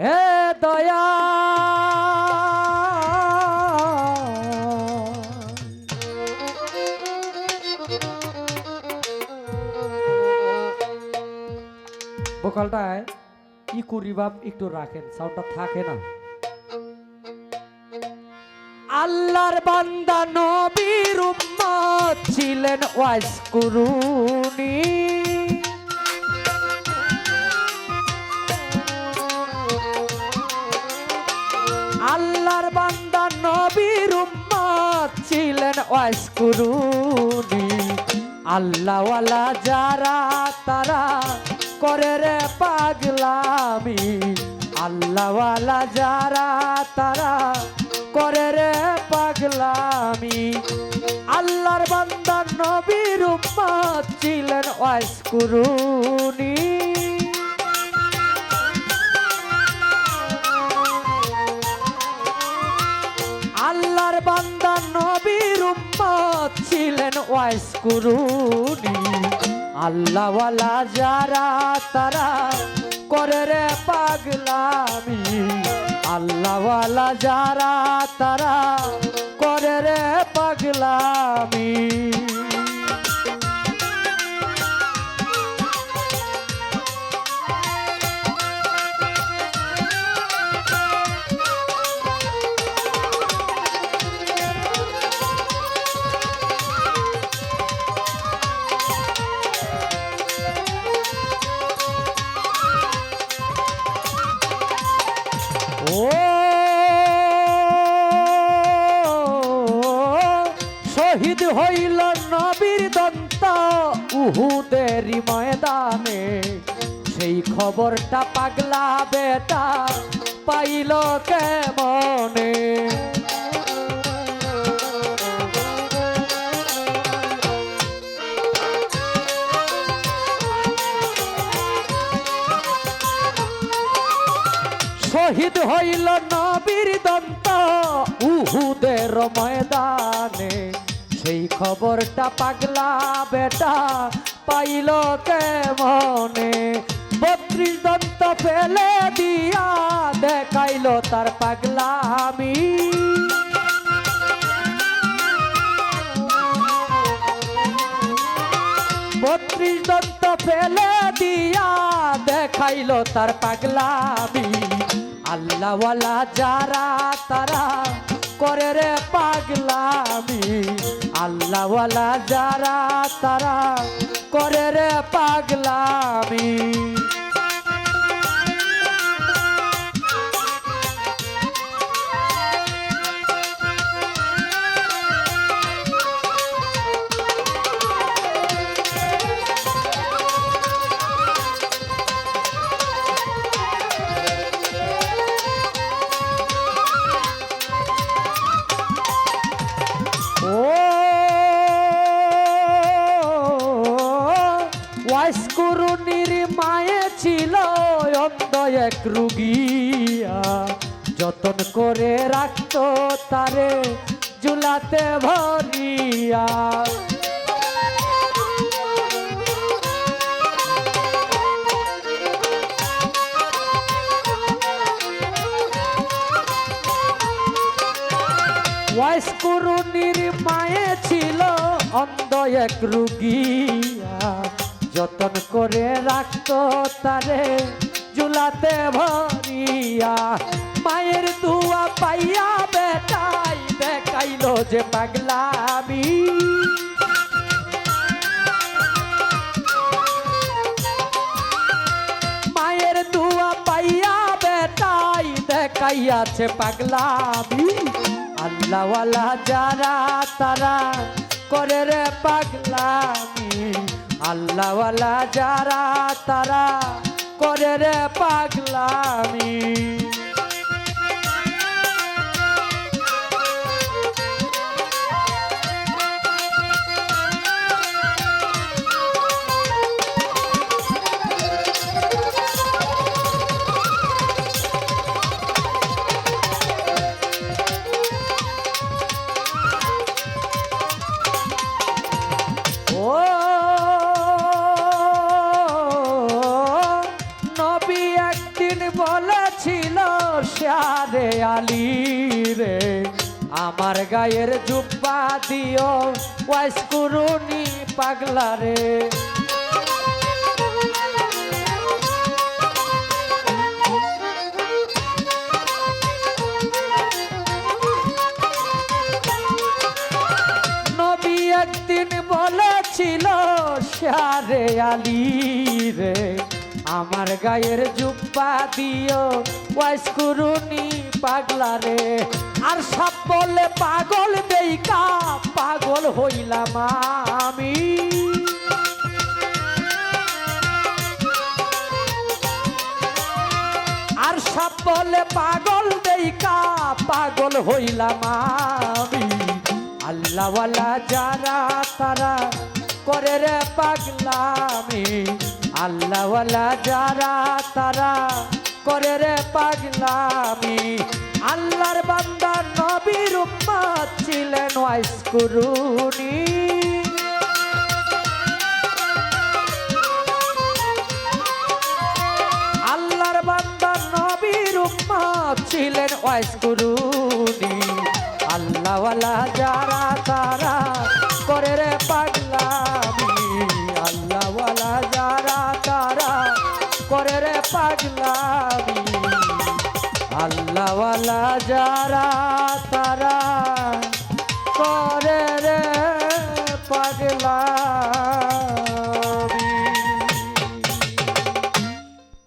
হে দয়া বোকালটায় কি করি বাপ? একটু রাখেন সাউন্ডটা থাকে না। আল্লাহর বান্দা নবীর উম্মত ছিলেন ওয়াইস কুরুনি। ওয়াইস কুরুনি। আল্লাহওয়ালা যারা তারা করে রে পাগলামি। আল্লাহওয়ালা যারা তারা করে রে পাগলামি। আল্লাহর বান্দা নবীর উম্মত ছিলেন ওয়াইস কুরুনি। আল্লাহর বান্দা ওয়াইস কুরুনি। আল্লাহওয়ালা যারা তারা করে রে পাগলামি। আল্লাহওয়ালা যারা তারা করে রে পাগলামি। উহুদেরই ময়দানে সেই খবরটা পাগলা বেটা পাইল কেমনে? শহীদ হইল নবীর দন্ত উহুদের ময়দানে। খবরটা পাগলা বেটা, পাইল কেমনে? বত্রিশ দন্ত ফেলে দিয়া দেখাইল তার পাগলামি। বত্রিশ দন্ত ফেলে দিয়া দেখাইল তার পাগলামি। আল্লাহওয়ালা যারা তারা করে রে পাগলামি। আল্লাহওয়ালা যারা তারা করে রে পাগলামি। এক রুগিয়া। যতন করে রাখত তারে জুলাতে ভরিয়া। ওয়াইস করুনির মায়ে ছিল অন্ধ এক রুগিয়া। যতন করে রাখত তারে জুলাতে ভরিয়া, মায়ের দুয়া পাইয়া বেটাই দেখাইলো যে পাগলামি। মায়ের দুয়া পাইয়া বেটাই দেখাইয়াছে পাগলামি। আল্লাহওয়ালা যারা তারা করে রে পাগলামি। আল্লাহওয়ালা যারা তারা করে রে পাগলামি। আলী রে। আমার গায়ের জুব্বা দিও, ওয়াইস কুরুনি পাগলা রে। একদিন বলেছিল শারে আলী রে, আমার গায়ের জুব্বা দিও, ওয়াইস কুরুনি পাগলা রে। আর সব বলে পাগল দেইকা, পাগল হইলাম আমি। আর সব বলে পাগল দেইকা, পাগল হইলাম আমি। আল্লাহওয়ালা যারা তারা করে রে পাগলামি, আল্লাহওয়ালা যারা তারা করে রে পাগলামি। আল্লাহর বান্দা নবীর উম্মত ছিলেন ওয়াইস কুরুনি আল্লাহর বান্দা নবীর উম্মত ছিলেন ওয়াইস কুরুনি আল্লাহওয়ালা যারা পাগলামি আল্লাহওয়ালা যারা তারা করে রে পাগলা।